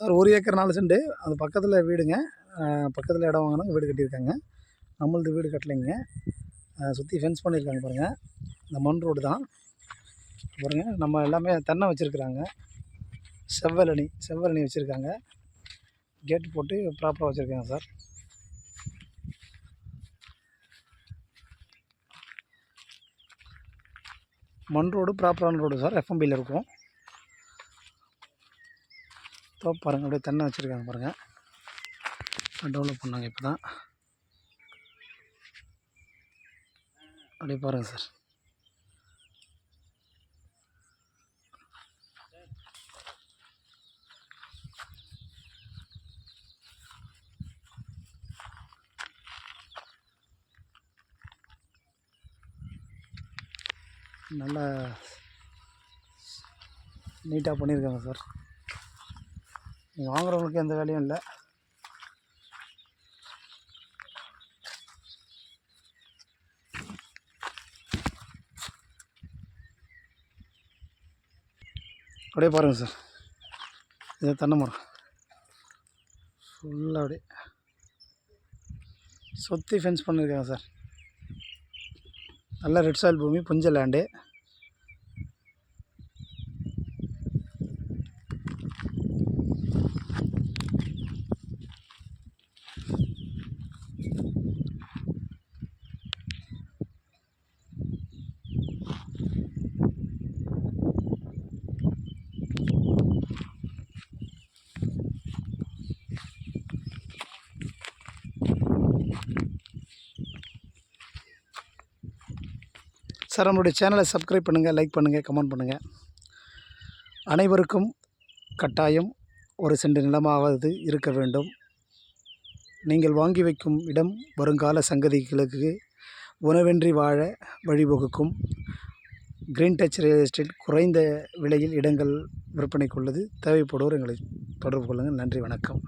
Sir ஒரு acre நாலு cent. அது பக்கத்தில் வீடுங்க. பக்கத்தில் இடம் வாங்கினா வீடு கட்டியிருக்காங்க. நம்மளது வீடு கட்டலைங்க. சுற்றி ஃபென்ஸ் பண்ணியிருக்காங்க பாருங்கள் இந்த மண் ரோடு தான். பாருங்கள் நம்ம எல்லாமே தென்னை வச்சுருக்குறாங்க. செவ்வலணி செவ்வரணி வச்சுருக்காங்க. கேட்டு போட்டு ப்ராப்பராக வச்சுருக்காங்க சார். மண் ரோடு ப்ராப்பரான ரோடு சார். எஃப்எம்பியில் இருக்கும். இப்போ பாருங்கள் அப்படியே தென்னை வச்சுருக்காங்க பாருங்கள் டெவலப் பண்ணாங்க இப்போ தான் அப்படியே பாருங்கள் சார். நல்லா நீட்டாக பண்ணியிருக்காங்க சார். நீங்கள் வாங்குறவங்களுக்கு எந்த வேலையும் இல்லை. அப்படியே பாருங்கள் சார். இது தென்னை மரம். ஃபுல்லாக அப்படியே. சுற்றி ஃபென்ஸ் பண்ணியிருக்காங்க சார். நல்ல ரெட் சாயில் பூமி புஞ்ச லேண்டு சார் நம்மளுடைய சேனலை சப்ஸ்கிரைப் பண்ணுங்கள் லைக் பண்ணுங்கள் கமெண்ட் பண்ணுங்கள் அனைவருக்கும் கட்டாயம் ஒரு சென்று நிலமாவது இருக்க வேண்டும். நீங்கள் வாங்கி வைக்கும் இடம் வருங்கால சங்கதிகளுக்கு உணவின்றி வாழ வழிவகுக்கும். க்ரீன் டச் ரியல் எஸ்டேட் குறைந்த விலையில் இடங்கள் விற்பனைக்குள்ளது தேவைப்படுவோர் எங்களை தொடர்பு கொள்ளுங்கள். நன்றி வணக்கம்.